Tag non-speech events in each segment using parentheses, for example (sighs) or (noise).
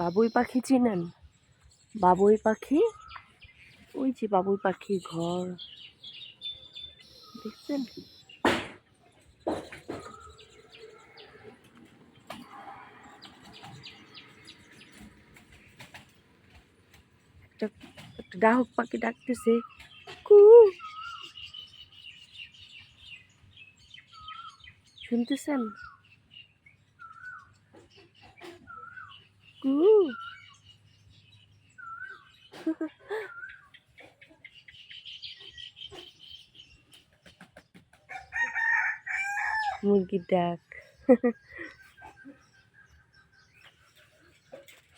বাবুই পাখি চিনেন? বাবুই পাখি? ওই যে বাবুই পাখি ঘর। দেখছেন? একটা একটা ডাহক পাখি ডাকতেছে, কু শুনতেছেন? কু মুরগির ডাক।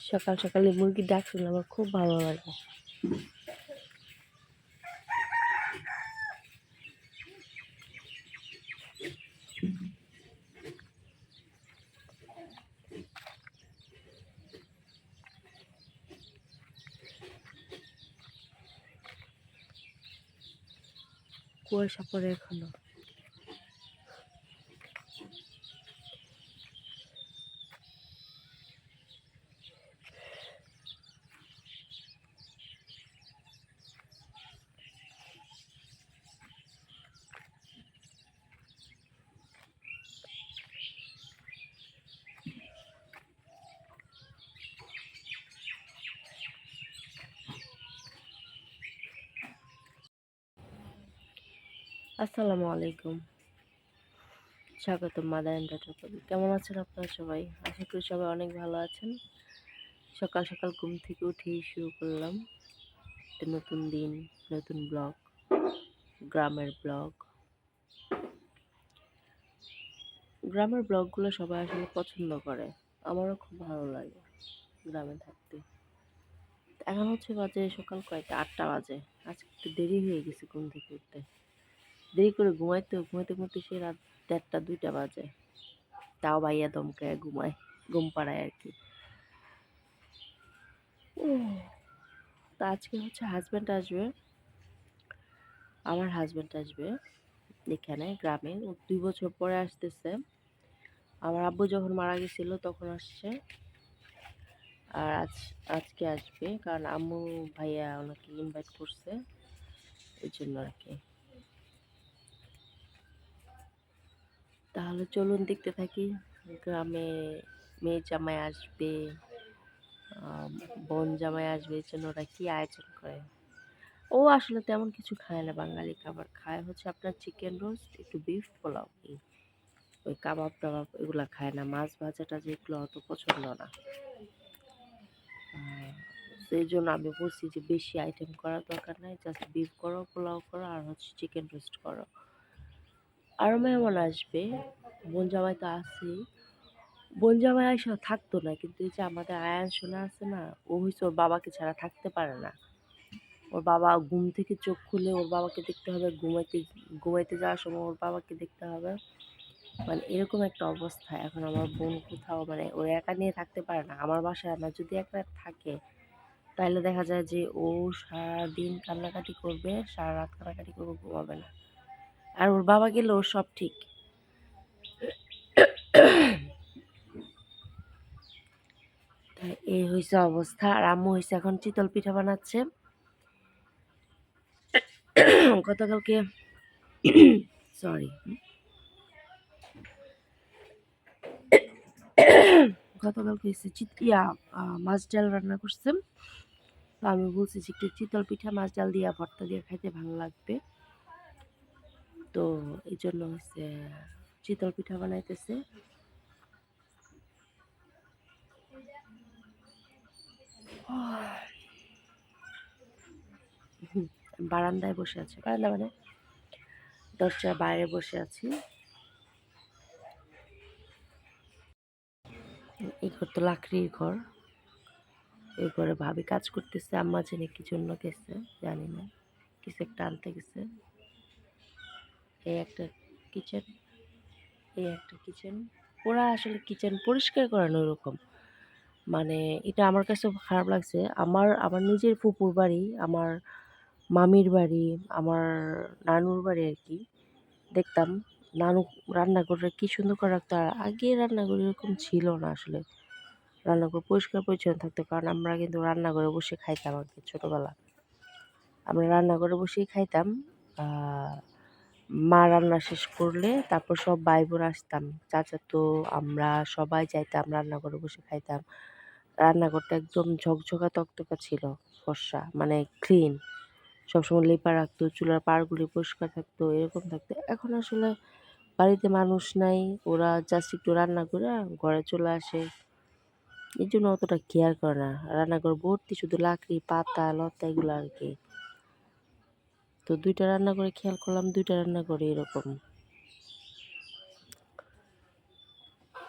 সকাল সকালে মুরগির ডাক শুনলে আমার খুব ভালো লাগে। কুয়াশা পড়ে এখনো আসসালামু আলাইকুম। স্বাগত মাদার এন্টারটেনমেন্ট কেমন আছেন আপনারা সবাই? আশা করি সবাই অনেক ভালো আছেন। সকাল সকাল ঘুম থেকে উঠেই শুরু করলাম একটা নতুন দিন, নতুন ব্লগ, গ্রামের ব্লগ। গ্রামের ব্লগগুলো সবাই আসলে পছন্দ করে। আমারও খুব ভালো লাগে গ্রামে থাকতে। এখন হচ্ছে বাজে সকাল কয়টা? আটটা বাজে। আজকে একটু দেরি হয়ে গেছে ঘুম থেকে উঠতে। দেরি করে ঘুমাইতে ঘুমাইতে ঘুমাইতে সে রাত দেড়টা, দুইটা বাজে। তাও ভাইয়া দমকায় ঘুমায়, ঘুম পাড়ায় আর কি। তা আজকে হচ্ছে হাজব্যান্ড আসবে। আমার হাজব্যান্ড আসবে এখানে, গ্রামে। দুই বছর পরে আসতেছে। আমার আব্বু যখন মারা গেছিল তখন আসছে। আর আজ, আজকে আসবে। কারণ আম্মু ভাইয়া ওনাকে ইনভাইট করছে। এই জন্য আর কি। তাহলে চলুন দেখতে থাকি। গ্রামে মেয়ে জামাই আসবে বোন জামাই আসবে, এই জন্য ওরা কি আয়োজন করে? ও আসলে তেমন কিছু খায় না, বাঙালি খাবার খায়। হচ্ছে আপনার চিকেন রোস্ট একটু বিফ পোলাও ওই কাবাব টাবাব এগুলা খায় না। মাছ ভাজা টাজা এগুলো অত পছন্দ না। সেই জন্য আমি বলছি যে বেশি আইটেম করার দরকার নাই জাস্ট বিফ করো, পোলাও করো, আর হচ্ছে চিকেন রোস্ট করো। আরও মেহমান আসবে। বোন জামাই তো আছেই। বোন জামাই আসা থাকতো না, কিন্তু এই যে আমাদের আয়ান সোনা আছে না, ও হচ্ছে ওর বাবাকে ছাড়া থাকতে পারে না। ওর বাবা ঘুম থেকে চোখ খুলে ওর বাবাকে দেখতে হবে, ঘুমাইতে ঘুমাইতে যাওয়ার সময় ওর বাবাকে দেখতে হবে। মানে এরকম একটা অবস্থা। এখন আমার বোন কোথাও মানে ও একা নিয়ে থাকতে পারে না। আমার বাসায় না যদি একা থাকে, তাহলে দেখা যায় যে ও সারাদিন কান্নাকাটি করবে, সারা রাত কান্নাকাটি করবে, ঘুমাবে না। আর ওর বাবা গেলে ওর সব ঠিক। এই হয়েছে অবস্থা। আর আম্মু হয়েছে এখন চিতল পিঠা বানাচ্ছে। গতকালকে সরি। গতকালকে হয়েছে চিতিয়া মাছ ডাল রান্না করছে। তো আমি বলছি যে একটু চিতল পিঠা, মাছ ডাল দিয়া, ভর্তা দিয়ে খাইতে ভালো লাগবে। তো এই জন্য হচ্ছে চিতল পিঠা বানাইতেছে। (sighs) বারান্দায় বসে আছি। বারান্দা মানে? দরজার বাইরে বসে আছি। এই ঘর তো লাকড়ির ঘর। এই ঘরে ভাবি কাজ করতেছে, আম্মা জেনে কি জন্য গেছে, জানি না। কিছু একটা আনতে গেছে। এই একটা কিচেন এই একটা কিচেন ওরা আসলে কিচেন পরিষ্কার করানো ওরকম মানে এটা আমার কাছে খারাপ লাগছে। আমার আমার নিজের ফুপুর বাড়ি, আমার মামির বাড়ি, আমার নানুর বাড়ি আর কি। দেখতাম নানু রান্নাঘরে কি সুন্দর করে রাখতো। আর আগে রান্নাঘর এরকম ছিল না আসলে। রান্নাঘর পরিষ্কার পরিচ্ছন্ন থাকতো। কারণ আমরা কিন্তু রান্নাঘরে বসে খাইতাম আর কি ছোটোবেলা। আমরা রান্নাঘরে বসেই খাইতাম। মা রান্না শেষ করলে তারপর সব ভাই বোন আসতাম চাচাতো আমরা সবাই যাইতাম, রান্নাঘরে বসে খাইতাম। রান্নাঘরটা একদম ঝকঝকা তকতকা ছিল, ফর্সা মানে ক্লিন সবসময় লেপা রাখতো, চুলার পাড়গুলি পরিষ্কার থাকতো, এরকম থাকতো। এখন আসলে বাড়িতে মানুষ নাই, ওরা জাস্ট একটু রান্না করে ঘরে চলে আসে। এই জন্য অতটা কেয়ার করে না। রান্নাঘর ভর্তি শুধু লাকড়ি, পাতা, লতা এগুলো আর কি। তো দুইটা রান্না করে খেয়াল করলাম, দুইটা রান্না করে এরকম।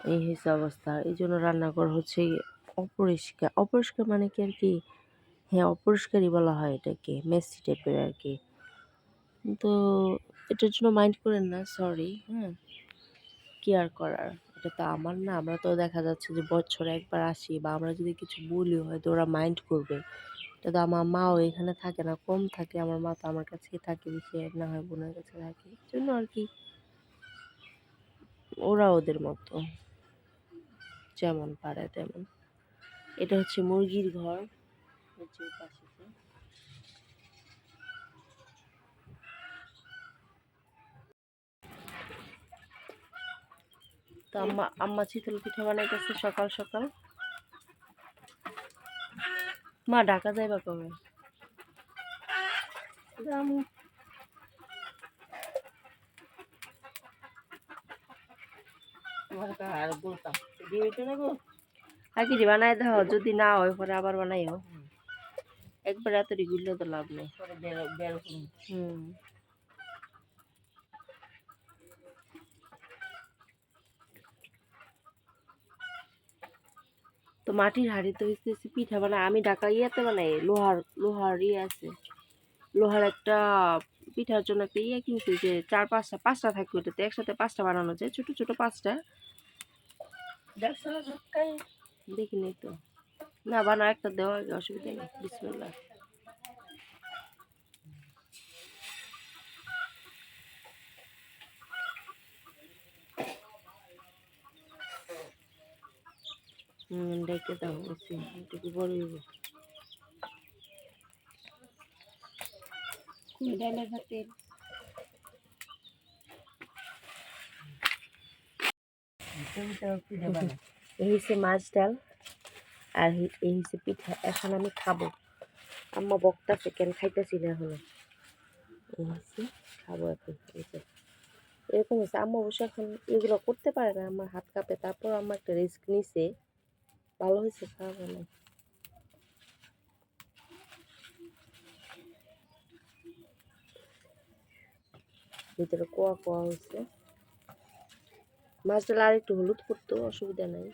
এই হয়েছে অবস্থা। এই জন্য রান্নাঘর হচ্ছে অপরিষ্কার। অপরিষ্কার মানে কি আর কি? হ্যাঁ অপরিষ্কারই বলা হয় এটাকে, মেসি টাইপের আর কি। তো এটার জন্য মাইন্ড করেন না সরি হ্যাঁ কি আর করার? এটা তো আমার না, আমরা তো দেখা যাচ্ছে যে বছরে একবার আসি বা আমরা যদি কিছু বলি হয়তো ওরা মাইন্ড করবে। তো আমার মাও এখানে থাকে না, কম থাকে। আমার মা তো আমার কাছেই থাকে বেশি না হয় বোনের কাছে থাকে। জন্য আর কি। ওরা ওদের মতো। যেমন পারে তেমন। এটা হচ্ছে মুরগির ঘর। হচ্ছে পাশেতে তো আম্মা আম্মা চিতল পিঠা বানাইতেছে সকাল সকাল। মা ঢাকা যাইবা কবে? আর কি বানাই দাও যদি না হয় পরে আবার বানাইও। একবার এত রেগুলার তো লাভ নেই। হুম। তো মাটির হাঁড়িতে হচ্ছে পিঠা বানাই আমি ঢাকা ইয়েতে বানাই লোহার লোহার ইয়ে আছে। লোহার একটা পিঠার জন্য একটা ইয়ে কিনছি যে চার পাঁচটা পাঁচটা থাকবে ওটাতে। একসাথে পাঁচটা বানানো যায় ছোট ছোট পাঁচটা। দেখিনি দেখি নেই তো। না বানা একটা দেওয়া অসুবিধা নেই। বিসমিল্লাহ। ডেকে দাও বলছি একটু বড় হইব ডালের ভাতে এই হচ্ছে মাছ ডাল আর এই হচ্ছে পিঠা। এখন আমি খাব। আম্মা বকতাছে কেন খাইতেছি না এখনও? এই হচ্ছে খাব এখন। এরকম হচ্ছে আম্মা অবশ্য এখন এগুলো করতে পারে না আমার হাত কাঁপে। তারপর আম্মা একটা রিস্ক নিছে। ভালো হয়েছে খাওয়া না ভিতরে কোয়া কোয়া হয়েছে। মাছ ডাল আর একটু হলুদ করতো অসুবিধা নাই।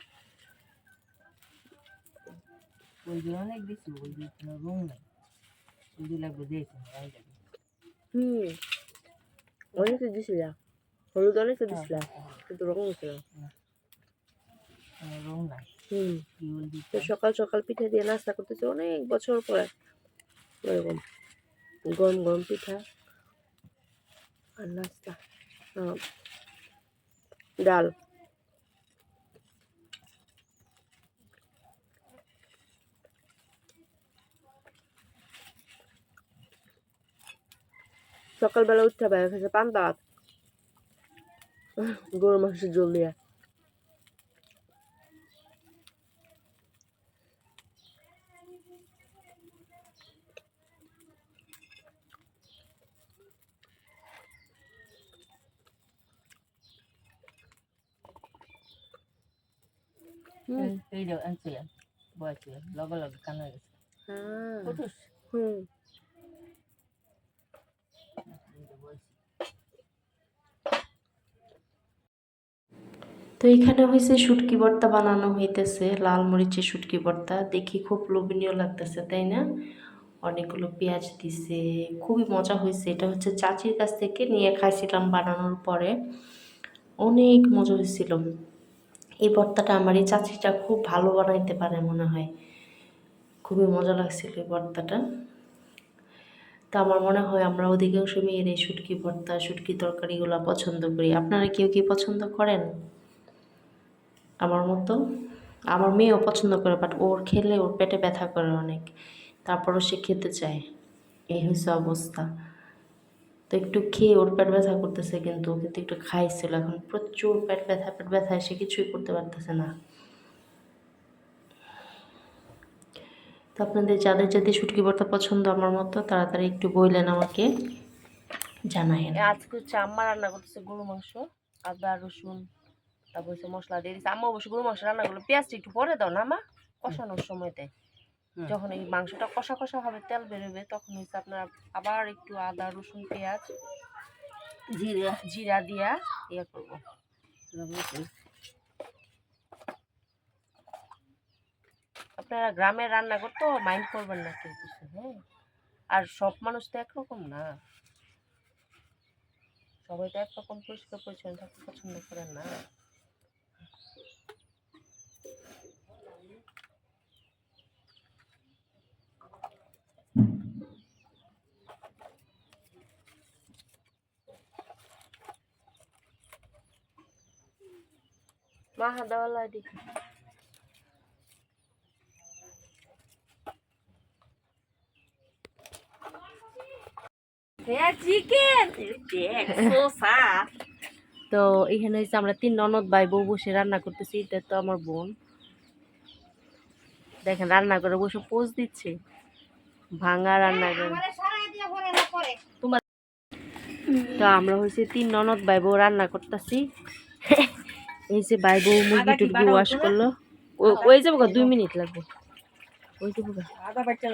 অনেক বেশি রুম নাই। লাগবে যাবে হুম অনেকটা দিছিলা। হলুদ অনেকটা দিছিলা কিন্তু রকম হচ্ছে না। কোনো রুম নাই। হুম কি বলবি তো সকাল সকাল পিঠা দিয়ে নাস্তা করতেছে অনেক বছর পরে এরকম গরম গরম পিঠা আর নাস্তা। ডাল। সকালবেলা উঠতে পারে খেয়েছে পান্তা গরু মাংসের জল দিয়া। এই যে আনছি বয়সে লগে লগে কান হয়ে গেছে। হ্যাঁ। হুম। তো এখানে হয়েছে শুটকি ভর্তা বানানো হইতেছে লাল মরিচের শুটকি ভর্তা। দেখি খুব লোভনীয় লাগতেছে তাই না? অনেকগুলো পেঁয়াজ দিছে খুবই মজা হয়েছে এটা হচ্ছে চাচির কাছ থেকে নিয়ে খাইছিলাম বানানোর পরে। অনেক মজা হয়েছিল এই ভর্তাটা আমার এই চাচিটা খুব ভালো বানাইতে পারে মনে হয়। খুবই মজা লাগছিল এই ভর্তাটা তা আমার মনে হয় আমরা অধিকাংশ মেয়ের এই শুটকি ভর্তা শুটকি তরকারিগুলো পছন্দ করি। আপনারা কেউ কি পছন্দ করেন? আমার মতো? আমার মেয়েও পছন্দ করে বাট ওর খেলে ওর পেটে ব্যথা করে অনেক। তারপরও সে খেতে চায়। এই হচ্ছে অবস্থা। তো একটু খেয়ে ওর পেট ব্যথা করতেছে কিন্তু কিন্তু একটু খাইছিল। এখন প্রচুর পেট ব্যথা পেট ব্যথা সে কিছুই করতে পারতেছে না। তো আপনাদের যাদের যাদের শুটকি ভর্তা পছন্দ আমার মতো, তাড়াতাড়ি একটু বললেন আমাকে, জানায়েন। আজকে হচ্ছে আম্মা রান্না করতেছে গরু মাংস, আদা, রসুন, তারপর হচ্ছে মশলা দিয়ে দিচ্ছে আম্মা অবশ্য গরু মাংস রান্না করল। পেঁয়াজটা একটু পরে দাও না মা কষানোর সময়তে। যখন এই মাংসটা কষা কষা হবে তেল বেরোবে তখন হচ্ছে আপনার আবার একটু আদা রসুন পেঁয়াজ জিরা। জিরা দিয়া ইয়ে করব। আপনারা গ্রামের রান্না করতে মাইন্ড করবেন না কেউ কিছু হ্যাঁ? আর সব মানুষ তো একরকম না। সবাই তো একরকম পরিষ্কার পরিচ্ছন্ন থাকতে পছন্দ করেন না। মা হাদাওয়ালা দেখি চিকেন। তো এখানে হচ্ছে আমরা তিন ননদ ভাই বউ বসে রান্না করতেছি এটা তো আমার বোন। দেখেন রান্না করে বসে পোজ দিচ্ছে। ভাঙা রান্না করে। তোমার তো আমরা হচ্ছে তিন ননদ ভাই বউ রান্না করতেছি। এই যে ভাই বউ মুরগি টুরগি ওয়াশ করল। ওই যাব গো, দুই মিনিট লাগবে। ওই যাব গো। আদা বাচ্চা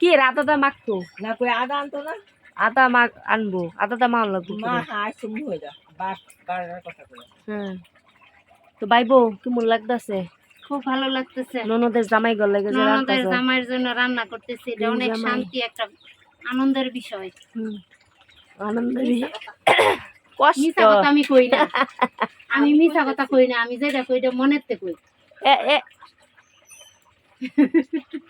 কি রে আদাটা মাখতো? না কই আদা আনতো না? আদা মাখ আনব। আদাটা মাল লাগবে মা হাই তুমি হয়ে যা। বাস বাড়ার কথা বলে হ্যাঁ। তো ভাই বউ কেমন লাগতেছে? খুব ভালো লাগতেছে। ননদের জামাই গল লাগে যে ননদের জামাইয়ের জন্য রান্না করতেছি। এটা অনেক শান্তি একটা আনন্দের বিষয়। হুম। আনন্দের কষ্ট। মিছা কথা আমি কই না। আমি মিছা কথা কই না আমি যেটা কই এটা মনের তে কই। এ এ।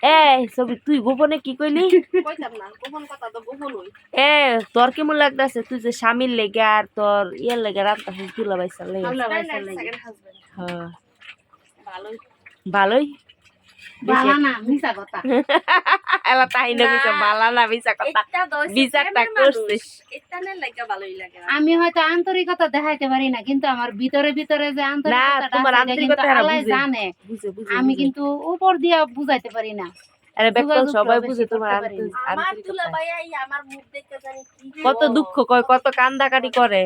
এ সবি তুই গোপনে কি কইলি? কইতাম না গোপন কথা তো গোপন হই। এ তোর কেমন লাগতাছে? তুই যে স্বামীর লেগে আর তোর ইয়ের লেগে রান্তাছিস তুলা বাইসার লেগে। আল্লাহ ভাইসার লাগে। হ্যাঁ। ভালোই। ভালোই? বালা না মিছা কথা। (laughs) এলা তাই না বিছা বালা না বিছা কথা বিচারটা করছিস আমি হয়তো আন্তরিকতা দেখাইতে পারি না কিন্তু আমার ভিতরে ভিতরে যে আন্তরিকতা তোমার আন্তরিকতা এরা বুঝে। জানে। আমি। কিন্তু উপর দিয়া বুঝাইতে পারি না। আরে বেকল যোগাযোগ সবাই বেশি বুঝে তোমার করতে পারি আন্তরিক- না। আন্তরিকতা আমার মুখ দেখতে জানি কি কত দুঃখ কয় কত কান্দাকাটি করে।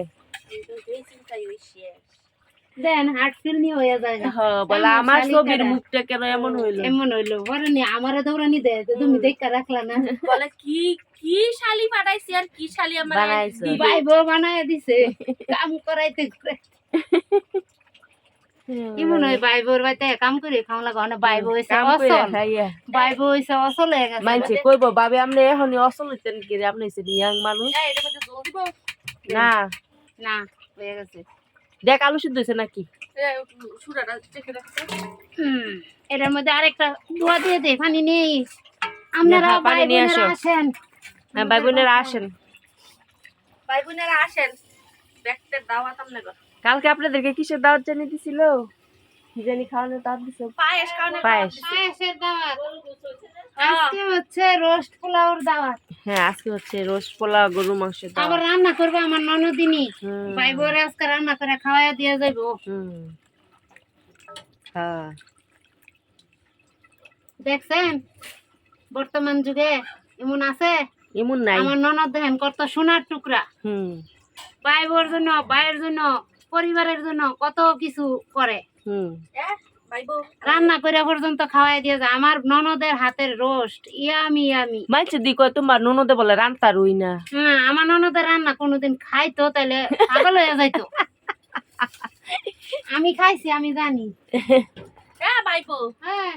দেন হার্ট ফিল নিয়ে হয়ে যায় হ্যাঁ বলে আমার ছবির মুখটা কেন এমন হইল? এমন হইল। বলে নি আমারে দৌড়ানি দে তুমি দেখা রাখলা না। বলে কি কি শালি পাঠাইছি আর কি শালি আমার বানাইছো। ভাই বউ বানায় দিছে কাম করাইতে করাইতে। কি মনে হয় ভাই বউর বাড়িতে কাম করে খাওয়া লাগা না ভাই বউ হইছে অসল। ভাই বউ হইছে অসল হয়ে গেছে। মানছে কইব বাবে আপনি এখনই অসল হইতেন কি রে? আপনি হইছেন ইয়াং মানুষ? এটা মধ্যে জল দিব? না। না হয়ে গেছে। দেখ আলু সিদ্ধ হয়েছে নাকি? সুরাটা চেখে রাখতে হুম, এটার মধ্যে আরেকটা দোয়া দিয়ে দে পানি নেই আপনারা পানি ভাই নিয়ে আসো। আসেন। হ্যাঁ ভাই বোনেরা আসেন। ভাই বোনেরা আসেন। দেখতে দাওয়াত কালকে আপনাদেরকে কিসের দাওয়াত জানিয়ে দিছিল? জানি খাওয়ানোর দাওয়াত দিছিল পায়েস খাওয়ানো পায়েস। পায়েসের দাওয়াত। আজকে হচ্ছে রোস্ট পোলাওর দাওয়াত। হ্যাঁ আজকে হচ্ছে রোস্ট পোলাও গরু মাংসের আবার রান্না করবে আমার ননদিনী। ভাই বোরে আজকে রান্না করে খাওয়াইয়া দিয়ে যাইবো। হ্যাঁ। দেখছেন? বর্তমান যুগে এমন আছে? এমন নাই। আমার ননদ দেখেন কত সোনার টুকরা। হুম। ভাই বোর জন্য ভাইয়ের জন্য পরিবারের জন্য কত কিছু করে। হুম। বউ রান্না করে পর্যন্ত খাওয়াই দিয়ে যায় আমার ননদের হাতের রোস্ট। Yummy yummy. মাইছে দি কয় তোমার ননদে বলে রান্তা রুই না। হ্যাঁ আমার ননদের রান্না কোনোদিন খাইতো তাহলে পাগল হয়ে যাইতো। আমি খাইছি আমি জানি। হ্যাঁ। হ্যাঁ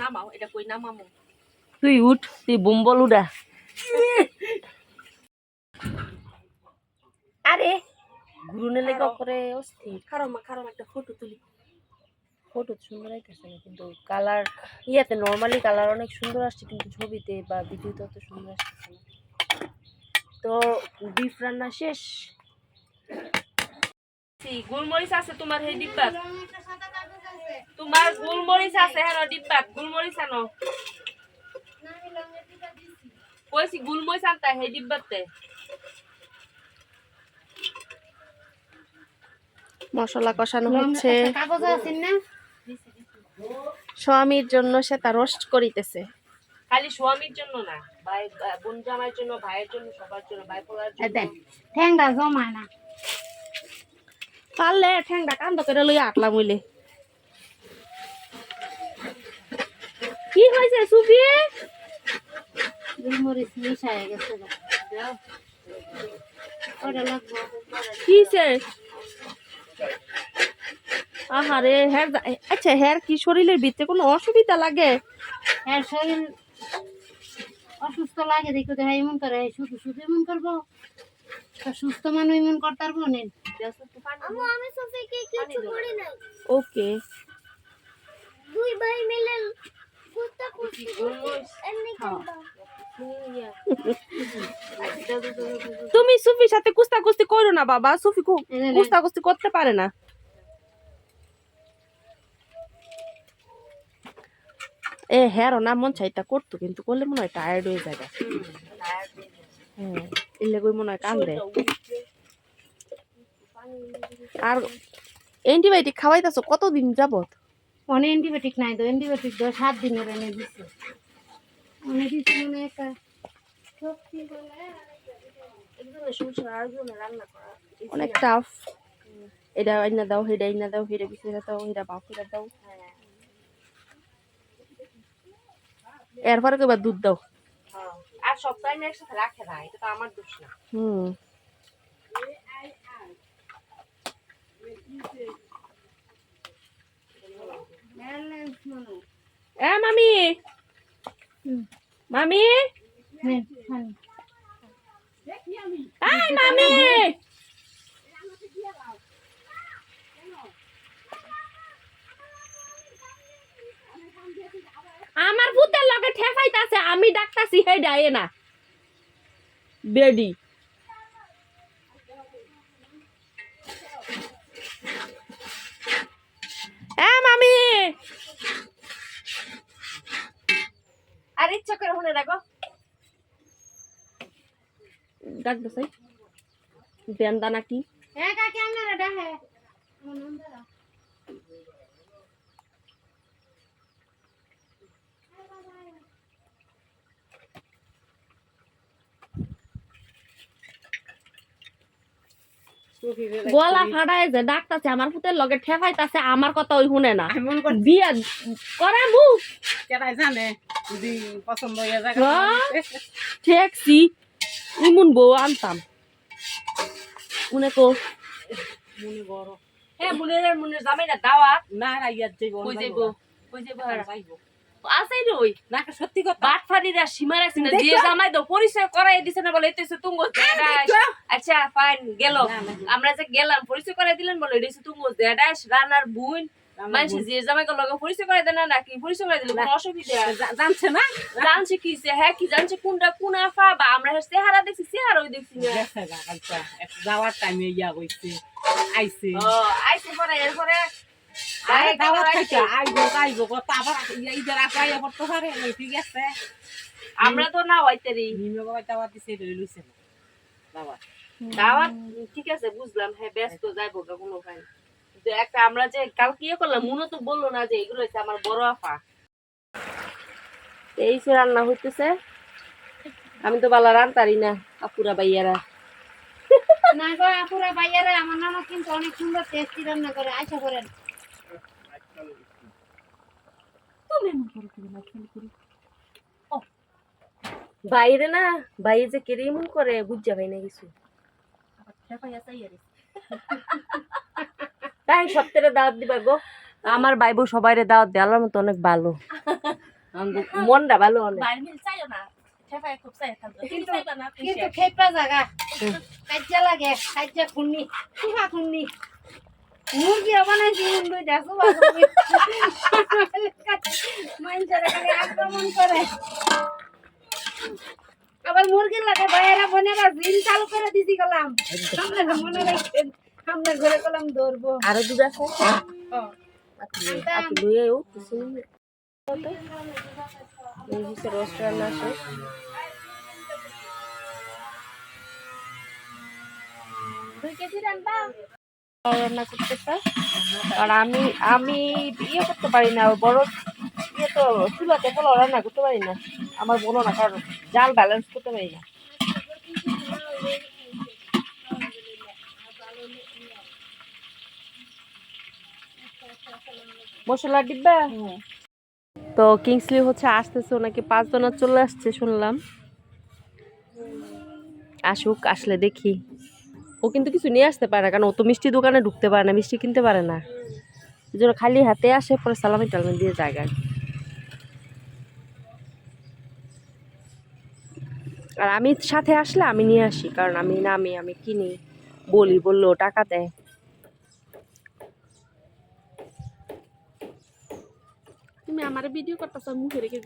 নামাও এটা কই নামামো? তুই উঠ তুই বুম্বল উড়া। আরে। গুরুনে লেখা করে অস্থির। একটা ফটো তুলি। ফটো সুন্দর আইতেছে না কিন্তু কালার ইয়াতে নর্মালি কালার অনেক সুন্দর আসছে কিন্তু ছবিতে বা ভিডিওতে অত সুন্দর আসতেছে না। তো বিফ রান্না শেষ। গোলমরিচ আছে তোমার সেই ডিব্বাত? তোমার গোলমরিচ আছে হ্যাঁ ডিব্বাত? গোলমরিচ আনো। কইছি গোলমরিচ আনতা সেই ডিব্বাতে? মশলা কষানো হচ্ছে। কাগজ আছে না? স্বামীর জন্য সে তা রোস্ট করিতেছে। খালি স্বামীর জন্য না ভাই বোন জামাইয়ের জন্য ভাইয়ের জন্য সবার জন্য ভাই পোলার জন্য। ঠ্যাংটা জমায় না পারলে ঠ্যাংটা কান্দ করে লইয়া আটলাম হইলে কি হয়েছে সুফি? মিশায় গেছে ওটা লাগবো। কিসে আহারে হ্যার আচ্ছা হ্যার কি শরীরের ভিতরে কোনো অসুবিধা লাগে? এর শরীর অসুস্থ লাগে দেখো দেখা এমন করে শুধু শুধু এমন করব? তা সুস্থ মানুষ এমন করতে পারব নেন আমি সোফিকে কিছু করি নাই ওকে। দুই ভাই মিলে তুমি সুফির সাথে কুস্তা কুস্তি করো না বাবা। সুফি। কুস্তা কুস্তি করতে পারে না। এ হ্যাঁ না মন চাইতা করতো কিন্তু করলে মনে হয় টায়ার্ড হয়ে যায় হ্যাঁ এলে কই মনে হয় কান্দে। আর অ্যান্টিবায়োটিক খাওয়াইতেছো কতদিন যাবত অনেক অ্যান্টিবায়োটিক নাই তো অ্যান্টিবায়োটিক তো সাত দিনের এনে দিচ্ছে অনেক দিচ্ছে মনে একটা অনেক টাফ এটা আইনা দাও হেডা আইনা দাও হেডা বিছিয়ে দাও হেডা বাপ হেডা দাও। এরপরে কইবা দুধ দাও। হ্যাঁ। আর সপ্তাহে না একসাথে রাখে না এটা তো আমার দোষ না। হুম। এ মামি। মামি। নেন, মামি। আমার লগে ঠেকাইতাছে আমি ডাকতাছি হে ডায়ে না। বেডি। এ মামি! আর ইচ্ছা করে শুনে রাখো ডাক দসাই দেন দানা কি এ কাকি আপনারা ডাকে আমার নন্দরা। গলা ফাটায় যে ডাকতাছে আমার পুতের লগে ঠেকাইতাছে আমার কথা ওই শুনে না। বিয়া করা মু জানে যদি পছন্দ হয়ে যায়? ঠেকছি ইমন বউ আনতাম। উনে কো। মনে বড়। হ্যাঁ মুনের জামাই না দাওয়াত। না যাইব কই যাইবো? কই? যাইব। আছেই রই না সত্যি কথা। বাট সীমা রাখছে না যে জামাই তো পরিচয় করাই দিছে না বলে এতেছে তুঙ্গ আচ্ছা ফাইন গেল। আমরা যে গেলাম পরিচয় করাই দিলেন বলে এটাছে তুঙ্গ দেড়াস রানার বুন মানুষ যে জামাই লগে পরিচয় করাই দেন নাকি পরিচয় করাই দিলে? কোনো অসুবিধা। জানছে না? জানছে কি হ্যাঁ কি জানছে কোনটা কোন আফা? বা আমরা হ্যাঁ চেহারা দেখছি চেহারাও দেখছি না। এক যাওয়ার টাইমে ইয়া হইছে আইছে। ও আইসে পরে এরপরে আমরা তো না হইতেরি দাওয়াত। ঠিক আছে বুঝলাম। হ্যাঁ ব্যস্ত যাইবো কোনো ভাই একটা আমরা যে কালকে ইয়ে করলাম মনে তো বলল না যে এগুলো হচ্ছে আমার বড় আফা এই সে রান্না হইতেছে। আমি তো বালা রান্তারি না আপুরা বাইয়ারা না গো আপুরা ভাইয়ারা আমার নানা কিন্তু অনেক সুন্দর টেস্টি রান্না করে। আশা করেন। বাইরে না বাইরে যে কেরিম করে বুঝা পাই না কিছু। তাই সপ্তাহে দাওয়াত দিবা গো। আমার বাইবু সবাইরে দাওয়াত দেওয়ার মতো অনেক ভালো। মনটা ভালো অনেক। কিন্তু কিন্তু খেপা জায়গা কাজ্জা লাগে কাজ্জা খুন্নি খুন্নি। মুরগি বানাইছি দুই দেখো মানুষের এখানে আক্রমণ করে। আবার মুরগির লাগে বাইরে বোনেরা জিন চালু করে দিছি গেলাম। আপনারা মনে রাখবেন আমরা ঘরে কলাম ধরবো আরও দুধ আছে? রান্না শেষ। দুই কেজি রান্না? রান্না করতেছে। আর আমি আমি ইয়ে করতে পারি না বড় ইয়ে তো চুলাতে পোলাও রান্না করতে পারি না। আমার বলো না কারণ জাল ব্যালেন্স করতে পারি না। মশলা ডিব্বা তো কিংসলি হচ্ছে আসতেছে ওনাকে পাঁচ জনা চলে আসছে শুনলাম। আসুক আসলে দেখি। ও কিন্তু কিছু নিয়ে আসতে পারে না, কারণ ও তো মিষ্টি দোকানে ঢুকতে পারে না, মিষ্টি কিনতে পারে না। জন্য খালি হাতে আসে, পরে সালামি টালামি দিয়ে জায়গায় আর আমি সাথে আসলে আমি নিয়ে আসি, কারণ আমি নামি আমি কিনি, বলি বলল টাকা দেয়। আমার ভিডিও করতেছ, মুখে রেখে